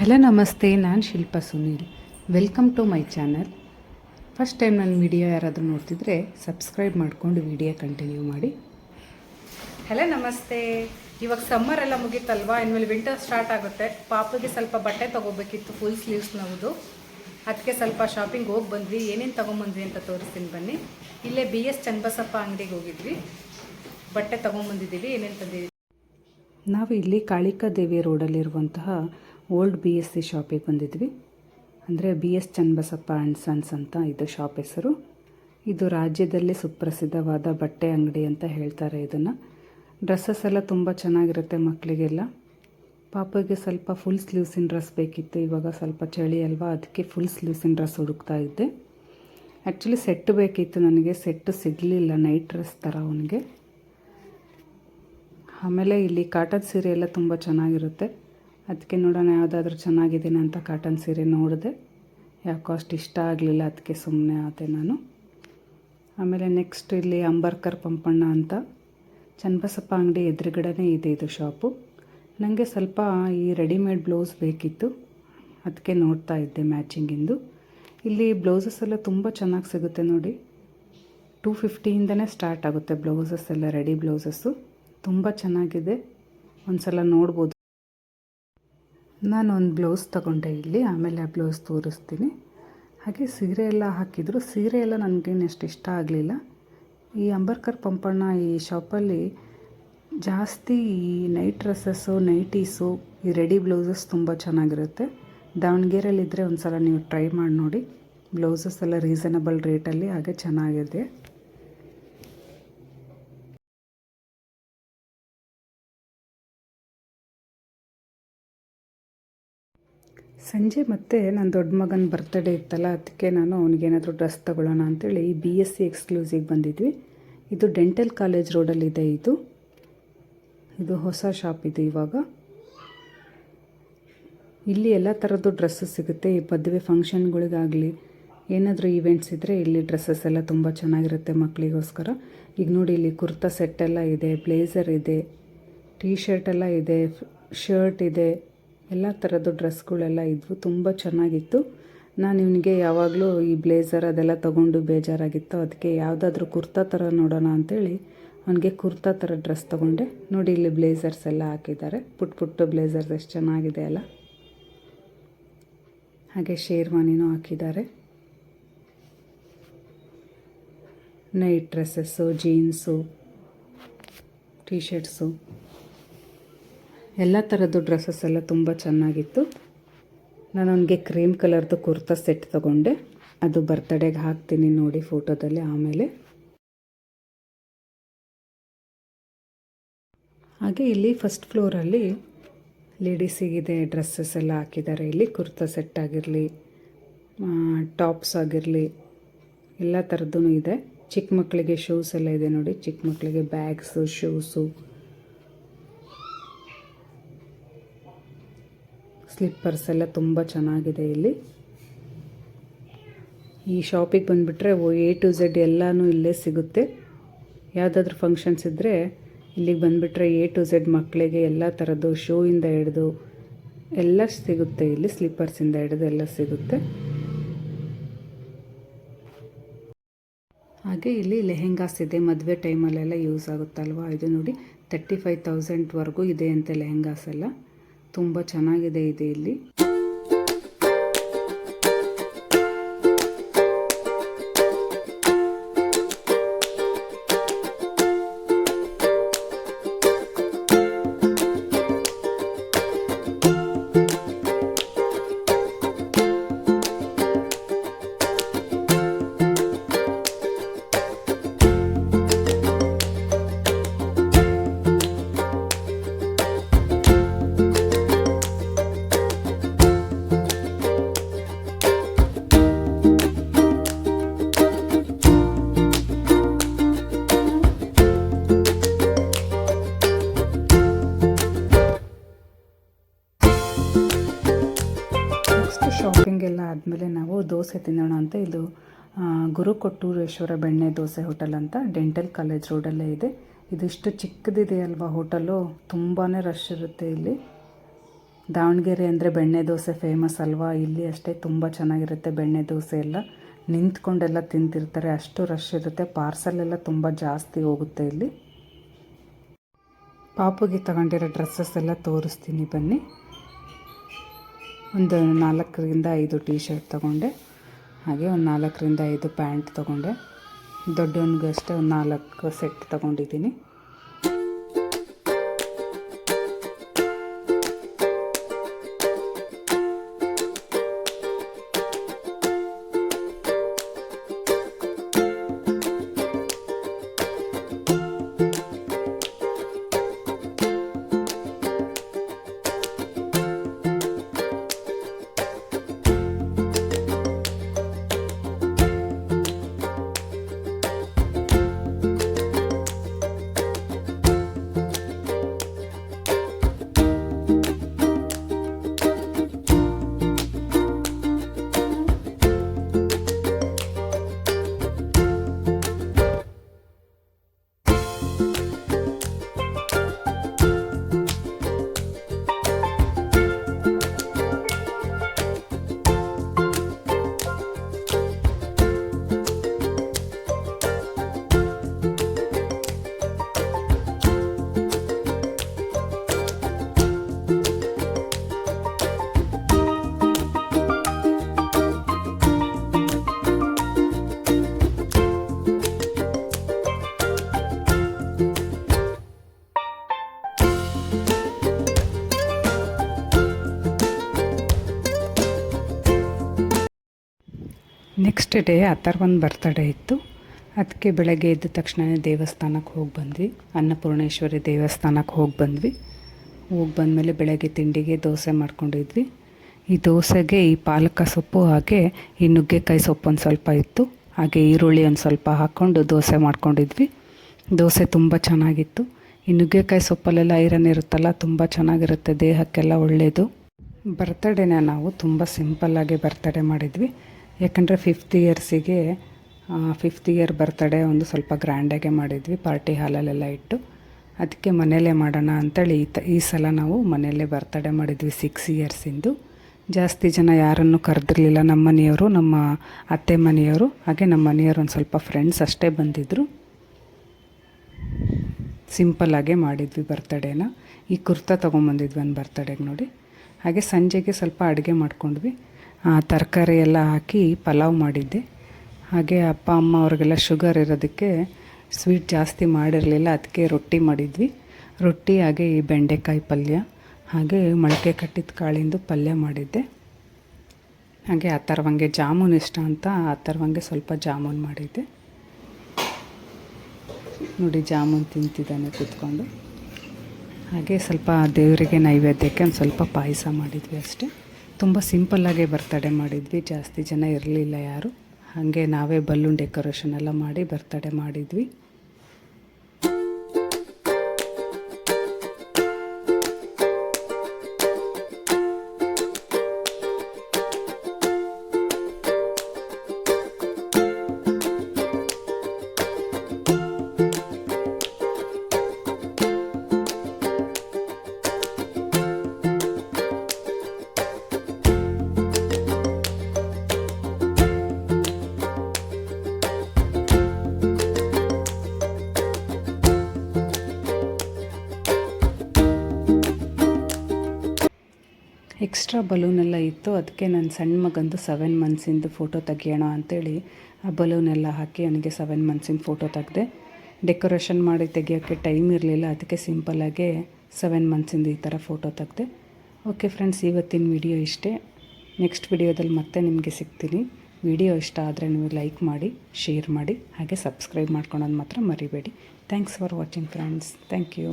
Hello ನಮಸ್ತೆ ನಾನು Shilpa Sunil. Welcome to my channel first time ನನ್ನ ವಿಡಿಯೋ ಯಾರಾದರೂ ನೋಡ್ತಿದ್ರೆ ಸಬ್ಸ್ಕ್ರೈಬ್ ಮಾಡಿಕೊಂಡು ವಿಡಿಯೋ ಕಂಟಿನ್ಯೂ ಮಾಡಿ. ಹಲೋ ನಮಸ್ತೆ. ಇವಾಗ ಸಮ್ಮರ್ ಎಲ್ಲ ಮುಗೀತಲ್ವಾ? ಇನ್ಮೇಲೆ ವಿಂಟರ್ ಸ್ಟಾರ್ಟ್ ಆಗುತ್ತೆ. ಪಾಪಿಗೆ ಸ್ವಲ್ಪ ಬಟ್ಟೆ ತೊಗೋಬೇಕಿತ್ತು ಫುಲ್ ಸ್ಲೀವ್ಸ್ ನಾವು ಅದಕ್ಕೆ ಸ್ವಲ್ಪ ಶಾಪಿಂಗ್ ಹೋಗಿ ಬಂದ್ವಿ. ಏನೇನು ತೊಗೊಂಬಂದ್ವಿ ಅಂತ ತೋರಿಸ್ತೀನಿ ಬನ್ನಿ. ಇಲ್ಲೇ ಬಿ ಎಸ್ ಚನ್ನಬಸಪ್ಪ ಅಂಗಡಿಗೆ ಹೋಗಿದ್ವಿ. ಬಟ್ಟೆ ತೊಗೊಂಬಂದಿದ್ದೀವಿ. ಏನೇನು ತಂದಿದ್ದೀವಿ? ನಾವು ಇಲ್ಲಿ ಕಾಳಿಕಾ ದೇವಿ ರೋಡಲ್ಲಿರುವಂತಹ ಓಲ್ಡ್ ಬಿ ಎಸ್ ಸಿ ಶಾಪಿಗೆ ಬಂದಿದ್ವಿ. ಅಂದರೆ B S Channabasappa and sons ಅಂತ ಇದು ಶಾಪ್ ಹೆಸರು. ಇದು ರಾಜ್ಯದಲ್ಲಿ ಸುಪ್ರಸಿದ್ಧವಾದ ಬಟ್ಟೆ ಅಂಗಡಿ ಅಂತ ಹೇಳ್ತಾರೆ ಇದನ್ನು. ಡ್ರೆಸ್ಸಸ್ ಎಲ್ಲ ತುಂಬ ಚೆನ್ನಾಗಿರುತ್ತೆ ಮಕ್ಕಳಿಗೆಲ್ಲ ಪಾಪಗೆ ಸ್ವಲ್ಪ ಫುಲ್ ಸ್ಲೀವ್ಸಿನ ಡ್ರೆಸ್ ಬೇಕಿತ್ತು, ಇವಾಗ ಸ್ವಲ್ಪ ಚಳಿ ಅಲ್ವಾ, ಅದಕ್ಕೆ ಫುಲ್ ಸ್ಲೀವ್ಸಿನ ಡ್ರೆಸ್ ಹುಡುಕ್ತಾ ಇದ್ದೆ. ಆ್ಯಕ್ಚುಲಿ ಸೆಟ್ ಬೇಕಿತ್ತು ನನಗೆ ಸೆಟ್ಟು ಸಿಗಲಿಲ್ಲ ನೈಟ್ ಡ್ರೆಸ್ ಥರ ಅವನಿಗೆ. ಆಮೇಲೆ ಇಲ್ಲಿ ಕಾಟನ್ ಸೀರೆ ಎಲ್ಲ ತುಂಬ ಚೆನ್ನಾಗಿರುತ್ತೆ. ಅದಕ್ಕೆ ನೋಡೋಣ ಯಾವುದಾದ್ರೂ ಚೆನ್ನಾಗಿದ್ದೀನಿ ಅಂತ ಕಾಟನ್ ಸೀರೆ ನೋಡಿದೆ. ಯಾಕೋ ಅಷ್ಟು ಇಷ್ಟ ಆಗಲಿಲ್ಲ ಅದಕ್ಕೆ ಸುಮ್ಮನೆ ಆದೆ ನಾನು. ಆಮೇಲೆ ನೆಕ್ಸ್ಟ್ ಇಲ್ಲಿ ಅಂಬರ್ಕರ್ ಪಂಪಣ್ಣ ಅಂತ. ಚನ್ನಬಸಪ್ಪ ಅಂಗಡಿ ಎದುರುಗಡೆನೇ ಇದೆ ಇದು ಶಾಪು ನನಗೆ ಸ್ವಲ್ಪ ಈ ರೆಡಿಮೇಡ್ ಬ್ಲೌಸ್ ಬೇಕಿತ್ತು. ಅದಕ್ಕೆ ನೋಡ್ತಾ ಇದ್ದೆ ಮ್ಯಾಚಿಂಗಿಂದು ಇಲ್ಲಿ ಬ್ಲೌಸಸ್ ಎಲ್ಲ ತುಂಬ ಚೆನ್ನಾಗಿ ಸಿಗುತ್ತೆ ನೋಡಿ. ಟೂ ಫಿಫ್ಟಿಯಿಂದನೇ ಸ್ಟಾರ್ಟ್ ಆಗುತ್ತೆ ಬ್ಲೌಸಸ್ ಎಲ್ಲ ರೆಡಿ ಬ್ಲೌಸಸ್ಸು ತುಂಬ ಚೆನ್ನಾಗಿದೆ. ಒಂದು ಸಲ ನೋಡ್ಬೋದು. ನಾನು ಒಂದು ಬ್ಲೌಸ್ ತಗೊಂಡೆ ಇಲ್ಲಿ, ಆಮೇಲೆ ಆ ಬ್ಲೌಸ್ ತೋರಿಸ್ತೀನಿ. ಹಾಗೆ ಸೀರೆ ಎಲ್ಲ ಹಾಕಿದ್ರು. ಸೀರೆ ಎಲ್ಲ ನನಗೇನು ಅಷ್ಟು ಇಷ್ಟ ಆಗಲಿಲ್ಲ. ಈ ಅಂಬರ್ಕರ್ ಪಂಪಣ್ಣ ಈ ಶಾಪಲ್ಲಿ ಜಾಸ್ತಿ ಈ ನೈಟ್ ಡ್ರೆಸ್ಸಸ್ಸು ನೈಟೀಸು ಈ ರೆಡಿ ಬ್ಲೌಸಸ್ ತುಂಬ ಚೆನ್ನಾಗಿರುತ್ತೆ. ದಾವಣಗೆರೆಯಲ್ಲಿದ್ದರೆ ಒಂದು ಸಲ ನೀವು ಟ್ರೈ ಮಾಡಿ ನೋಡಿ. ಬ್ಲೌಸಸ್ ಎಲ್ಲ ರೀಸನಬಲ್ ರೇಟಲ್ಲಿ ಹಾಗೆ ಚೆನ್ನಾಗಿದೆ. ಸಂಜೆ ಮತ್ತೆ ನನ್ನ ದೊಡ್ಡ ಮಗನ ಬರ್ತ್ಡೇ ಇತ್ತಲ್ಲ ಅದಕ್ಕೆ ನಾನು ಅವನಿಗೇನಾದರೂ ಡ್ರೆಸ್ ತೊಗೊಳ್ಳೋಣ ಅಂತೇಳಿ ಬಿ ಎಸ್ ಸಿ ಎಕ್ಸ್ಕ್ಲೂಸಿಗೆ ಬಂದಿದ್ವಿ. ಇದು ಡೆಂಟಲ್ ಕಾಲೇಜ್ ರೋಡಲ್ಲಿದೆ ಇದು ಇದು. ಹೊಸ ಶಾಪ್ ಇದು ಇವಾಗ. ಇಲ್ಲಿ ಎಲ್ಲ ಥರದ್ದು ಡ್ರೆಸ್ಸಸ್ ಸಿಗುತ್ತೆ. ಈ ಮದುವೆ ಫಂಕ್ಷನ್ಗಳಿಗಾಗಲಿ ಏನಾದರೂ ಈವೆಂಟ್ಸ್ ಇದ್ದರೆ ಇಲ್ಲಿ ಡ್ರೆಸ್ಸಸ್ ಎಲ್ಲ ತುಂಬ ಚೆನ್ನಾಗಿರುತ್ತೆ ಮಕ್ಕಳಿಗೋಸ್ಕರ ಈಗ ನೋಡಿ ಇಲ್ಲಿ ಕುರ್ತಾ ಸೆಟ್ ಎಲ್ಲ ಇದೆ ಬ್ಲೇಸರ್ ಇದೆ ಟೀ ಶರ್ಟ್ ಎಲ್ಲ ಇದೆ ಶರ್ಟ್ ಇದೆ. ಎಲ್ಲ ಥರದ್ದು ಡ್ರೆಸ್ಗಳೆಲ್ಲ ಇದ್ವು, ತುಂಬ ಚೆನ್ನಾಗಿತ್ತು. ನಾನು ಇವನಿಗೆ ಯಾವಾಗಲೂ ಈ ಬ್ಲೇಸರ್ ಅದೆಲ್ಲ ತೊಗೊಂಡು ಬೇಜಾರಾಗಿತ್ತು. ಅದಕ್ಕೆ ಯಾವುದಾದ್ರೂ ಕುರ್ತಾ ಥರ ನೋಡೋಣ ಅಂಥೇಳಿ ಅವನಿಗೆ ಕುರ್ತಾ ಥರ ಡ್ರೆಸ್ ತೊಗೊಂಡೆ. ನೋಡಿ ಇಲ್ಲಿ ಬ್ಲೇಸರ್ಸ್ ಎಲ್ಲ ಹಾಕಿದ್ದಾರೆ. ಪುಟ್ ಪುಟ್ಟು ಬ್ಲೇಸರ್ಸ್ ಎಷ್ಟು ಚೆನ್ನಾಗಿದೆ ಅಲ್ಲ. ಹಾಗೆ ಶೇರ್ವಾನಿನೂ ಹಾಕಿದ್ದಾರೆ. Night dresses, jeans T shirts ಎಲ್ಲ ಥರದ್ದು ಡ್ರೆಸ್ಸಸ್ ಎಲ್ಲ ತುಂಬ ಚೆನ್ನಾಗಿತ್ತು. ನಾನು ಅವನಿಗೆ ಕ್ರೀಮ್ ಕಲರ್ದು ಕುರ್ತಾ ಸೆಟ್ ತೊಗೊಂಡೆ. ಅದು ಬರ್ತಡೇಗೆ ಹಾಕ್ತೀನಿ ನೋಡಿ ಫೋಟೋದಲ್ಲಿ ಆಮೇಲೆ. ಹಾಗೆ ಇಲ್ಲಿ ಫಸ್ಟ್ ಫ್ಲೋರಲ್ಲಿ ಲೇಡೀಸಿಗಿದೆ ಡ್ರೆಸ್ಸಸ್ ಎಲ್ಲ ಹಾಕಿದ್ದಾರೆ. ಇಲ್ಲಿ ಕುರ್ತಾ ಸೆಟ್ ಆಗಿರಲಿ ಟಾಪ್ಸ್ ಆಗಿರಲಿ, ಎಲ್ಲ ಥರದ್ದು ಇದೆ. ಚಿಕ್ಕ ಮಕ್ಕಳಿಗೆ ಶೂಸ್ ಎಲ್ಲ ಇದೆ ನೋಡಿ. ಚಿಕ್ಕ ಮಕ್ಕಳಿಗೆ ಬ್ಯಾಗ್ಸು, ಶೂಸು ಸ್ಲಿಪ್ಪರ್ಸ್ ಎಲ್ಲ ತುಂಬ ಚೆನ್ನಾಗಿದೆ ಇಲ್ಲಿ. ಈ ಶಾಪಿಗೆ ಬಂದುಬಿಟ್ರೆ ಎ ಟು ಝೆಡ್ ಎಲ್ಲನೂ ಇಲ್ಲೇ ಸಿಗುತ್ತೆ. ಯಾವುದಾದ್ರೂ ಫಂಕ್ಷನ್ಸ್ ಇದ್ದರೆ ಇಲ್ಲಿಗೆ ಬಂದುಬಿಟ್ರೆ ಎ ಟು ಝೆಡ್ ಮಕ್ಕಳಿಗೆ ಎಲ್ಲ ಥರದ್ದು ಶೂಯಿಂದ ಹಿಡಿದು ಎಲ್ಲ ಸಿಗುತ್ತೆ ಇಲ್ಲಿ ಸ್ಲಿಪ್ಪರ್ಸಿಂದ ಹಿಡಿದು ಎಲ್ಲ ಸಿಗುತ್ತೆ. ಹಾಗೆ ಇಲ್ಲಿ ಲೆಹೆಂಗಾಸ್ ಇದೆ ಮದುವೆ ಟೈಮಲ್ಲೆಲ್ಲ ಯೂಸ್ ಆಗುತ್ತಲ್ವ? ಇದು ನೋಡಿ ತರ್ಟಿ ಫೈವ್ ತೌಸಂಡ್ವರೆಗೂ ಇದೆ ಅಂತೆ ಲೆಹೆಂಗಾಸ್ ಎಲ್ಲ. ತುಂಬ ಚೆನ್ನಾಗಿದೆ ಇದೆ ಇಲ್ಲಿ. ಆದಮೇಲೆ ನಾವು ದೋಸೆ ತಿನ್ನೋಣ ಅಂತ ಇದು ಗುರುಕೊಟ್ಟೂರೇಶ್ವರ ಗುರು ಕೊಟ್ಟೂರೇಶ್ವರ ಬೆಣ್ಣೆ ದೋಸೆ ಹೋಟೆಲ್ ಅಂತ ಡೆಂಟಲ್ ಕಾಲೇಜ್ ರೋಡಲ್ಲೇ ಇದೆ. ಇದಿಷ್ಟು ಚಿಕ್ಕದಿದೆ ಅಲ್ವಾ ಹೋಟೆಲು? ತುಂಬಾ ರಶ್ ಇರುತ್ತೆ ಇಲ್ಲಿ. ದಾವಣಗೆರೆ ಅಂದರೆ ಬೆಣ್ಣೆ ದೋಸೆ ಫೇಮಸ್ ಅಲ್ವಾ? ಇಲ್ಲಿ ಅಷ್ಟೇ ತುಂಬ ಚೆನ್ನಾಗಿರುತ್ತೆ ಬೆಣ್ಣೆ ದೋಸೆ ಎಲ್ಲ. ನಿಂತ್ಕೊಂಡೆಲ್ಲ ತಿಂತಿರ್ತಾರೆ, ಅಷ್ಟು ರಶ್ ಇರುತ್ತೆ. ಪಾರ್ಸಲ್ ಎಲ್ಲ ತುಂಬ ಜಾಸ್ತಿ ಹೋಗುತ್ತೆ ಇಲ್ಲಿ. ಪಾಪುಗೆ ತಗೊಂಡಿರೋ ಡ್ರೆಸ್ಸಸ್ ಎಲ್ಲ ತೋರಿಸ್ತೀನಿ ಬನ್ನಿ. ಒಂದು ನಾಲ್ಕರಿಂದ ಐದು ಟೀ ಶರ್ಟ್ ತೊಗೊಂಡೆ. ಹಾಗೆ ಒಂದು ನಾಲ್ಕರಿಂದ ಐದು ಪ್ಯಾಂಟ್ ತೊಗೊಂಡೆ. ದೊಡ್ಡವನಿಗಷ್ಟೇ ಒಂದು ನಾಲ್ಕು ಸೆಟ್ ತೊಗೊಂಡಿದ್ದೀನಿ. ನೆಕ್ಸ್ಟ್ ಡೇ ಅಥರ್ವನ್ ಬರ್ತಡೇ ಇತ್ತು. ಅದಕ್ಕೆ ಬೆಳಗ್ಗೆ ಎದ್ದ ತಕ್ಷಣವೇ ದೇವಸ್ಥಾನಕ್ಕೆ ಹೋಗಿ ಬಂದ್ವಿ. ಅನ್ನಪೂರ್ಣೇಶ್ವರಿ ದೇವಸ್ಥಾನಕ್ಕೆ ಹೋಗಿ ಬಂದ್ವಿ. ಹೋಗಿ ಬಂದಮೇಲೆ ಬೆಳಗ್ಗೆ ತಿಂಡಿಗೆ ದೋಸೆ ಮಾಡ್ಕೊಂಡಿದ್ವಿ. ಈ ದೋಸೆಗೆ ಈ ಪಾಲಕ ಸೊಪ್ಪು ಹಾಗೆ ಈ ನುಗ್ಗೆಕಾಯಿ ಸೊಪ್ಪು ಒಂದು ಸ್ವಲ್ಪ ಇತ್ತು. ಹಾಗೆ ಈರುಳ್ಳಿ ಒಂದು ಸ್ವಲ್ಪ ಹಾಕ್ಕೊಂಡು ದೋಸೆ ಮಾಡ್ಕೊಂಡಿದ್ವಿ. ದೋಸೆ ತುಂಬ ಚೆನ್ನಾಗಿತ್ತು. ಈ ನುಗ್ಗೆಕಾಯಿ ಸೊಪ್ಪಲ್ಲೆಲ್ಲ ಐರನ್ ಇರುತ್ತಲ್ಲ, ತುಂಬ ಚೆನ್ನಾಗಿರುತ್ತೆ, ದೇಹಕ್ಕೆಲ್ಲ ಒಳ್ಳೆಯದು. ಬರ್ತಡೇನ ನಾವು ತುಂಬ ಸಿಂಪಲ್ಲಾಗಿ ಬರ್ತಡೇ ಮಾಡಿದ್ವಿ. ಯಾಕಂದರೆ ಫಿಫ್ತ್ ಇಯರ್ಸಿಗೆ ಫಿಫ್ತ್ ಇಯರ್ ಬರ್ತಡೇ ಒಂದು ಸ್ವಲ್ಪ ಗ್ರ್ಯಾಂಡಾಗೆ ಮಾಡಿದ್ವಿ ಪಾರ್ಟಿ ಹಾಲಲ್ಲೆಲ್ಲ ಇಟ್ಟು. ಅದಕ್ಕೆ ಮನೆಯಲ್ಲೇ ಮಾಡೋಣ ಅಂತೇಳಿ ಈ ತ, ಈ ಸಲ ನಾವು ಮನೆಯಲ್ಲೇ ಬರ್ತಡೇ ಮಾಡಿದ್ವಿ ಸಿಕ್ಸ್ ಇಯರ್ಸಿಂದು ಜಾಸ್ತಿ ಜನ ಯಾರನ್ನು ಕರೆದಿರಲಿಲ್ಲ, ನಮ್ಮ ಮನೆಯವರು, ನಮ್ಮ ಅತ್ತೆ ಮನೆಯವರು, ಹಾಗೆ ನಮ್ಮ ಮನೆಯವರು ಒಂದು ಸ್ವಲ್ಪ ಫ್ರೆಂಡ್ಸ್ ಅಷ್ಟೇ ಬಂದಿದ್ದರು ಸಿಂಪಲ್ಲಾಗೆ ಮಾಡಿದ್ವಿ ಬರ್ತಡೇನ ಈ ಕುರ್ತಾ ತೊಗೊಂಬಂದಿದ್ವಿ ಒಂದು ಬರ್ತಡೇಗೆ ನೋಡಿ. ಹಾಗೆ ಸಂಜೆಗೆ ಸ್ವಲ್ಪ ಅಡುಗೆ ಮಾಡ್ಕೊಂಡ್ವಿ. ತರಕಾರಿ ಎಲ್ಲ ಹಾಕಿ ಪಲಾವ್ ಮಾಡಿದ್ದೆ. ಹಾಗೆ ಅಪ್ಪ, ಅಮ್ಮ ಅವ್ರಿಗೆಲ್ಲ ಶುಗರ್ ಇರೋದಕ್ಕೆ ಸ್ವೀಟ್ ಜಾಸ್ತಿ ಮಾಡಿರಲಿಲ್ಲ, ಅದಕ್ಕೆ ರೊಟ್ಟಿ ಮಾಡಿದ್ವಿ. ರೊಟ್ಟಿ, ಹಾಗೆ ಈ ಬೆಂಡೆಕಾಯಿ ಪಲ್ಯ, ಹಾಗೆ ಮೊಳಕೆ ಕಟ್ಟಿದ ಕಾಳಿಂದು ಪಲ್ಯ ಮಾಡಿದ್ದೆ. ಹಾಗೆ ಆ ಥರವಂಗೆ ಜಾಮೂನ್ ಇಷ್ಟ ಅಂತ ಆ ಥರವಂಗೆ ಸ್ವಲ್ಪ ಜಾಮೂನ್ ಮಾಡಿದ್ದೆ. ನೋಡಿ, ಜಾಮೂನ್ ತಿಂತಿದ್ದಾನೆ ಕೂತ್ಕೊಂಡು. ಹಾಗೆ ಸ್ವಲ್ಪ ದೇವರಿಗೆ ನೈವೇದ್ಯಕ್ಕೆ ಒಂದು ಸ್ವಲ್ಪ ಪಾಯಸ ಮಾಡಿದ್ವಿ ಅಷ್ಟೇ. ತುಂಬ ಸಿಂಪಲ್ಲಾಗೆ ಬರ್ತಡೇ ಮಾಡಿದ್ವಿ. ಜಾಸ್ತಿ ಜನ ಇರಲಿಲ್ಲ ಯಾರು. ಹಾಗೆ ನಾವೇ ಬಲೂನ್ ಡೆಕೋರೇಷನ್ ಎಲ್ಲ ಮಾಡಿ ಬರ್ತಡೇ ಮಾಡಿದ್ವಿ. ಎಕ್ಸ್ಟ್ರಾ ಬಲೂನೆಲ್ಲ ಇತ್ತು. ಅದಕ್ಕೆ ನನ್ನ ಸಣ್ಣ ಮಗಂದು ಸೆವೆನ್ ಮಂತ್ಸಿಂದು ಫೋಟೋ ತೆಗಿಯೋಣ ಅಂತೇಳಿ ಆ ಬಲೂನೆಲ್ಲ ಹಾಕಿ ಅವನಿಗೆ ಸೆವೆನ್ ಮಂತ್ಸಿಂದ ಫೋಟೋ ತೆಗೆದೆ. ಡೆಕೋರೇಷನ್ ಮಾಡಿ ತೆಗಿಯೋಕ್ಕೆ ಟೈಮ್ ಇರಲಿಲ್ಲ. ಅದಕ್ಕೆ ಸಿಂಪಲ್ಲಾಗೆ ಸೆವೆನ್ ಮಂತ್ಸಿಂದ ಈ ಥರ ಫೋಟೋ ತೆಗೆದೆ. ಓಕೆ ಫ್ರೆಂಡ್ಸ್ ಇವತ್ತಿನ ವಿಡಿಯೋ ಇಷ್ಟೇ. ನೆಕ್ಸ್ಟ್ ವಿಡಿಯೋದಲ್ಲಿ ಮತ್ತೆ ನಿಮಗೆ ಸಿಗ್ತೀನಿ. ವಿಡಿಯೋ ಇಷ್ಟ ಆದರೆ ನೀವು ಲೈಕ್ ಮಾಡಿ ಶೇರ್ ಮಾಡಿ, ಹಾಗೆ ಸಬ್ಸ್ಕ್ರೈಬ್ ಮಾಡ್ಕೊಳೋದು ಮಾತ್ರ ಮರಿಬೇಡಿ. Thanks for watching friends thank you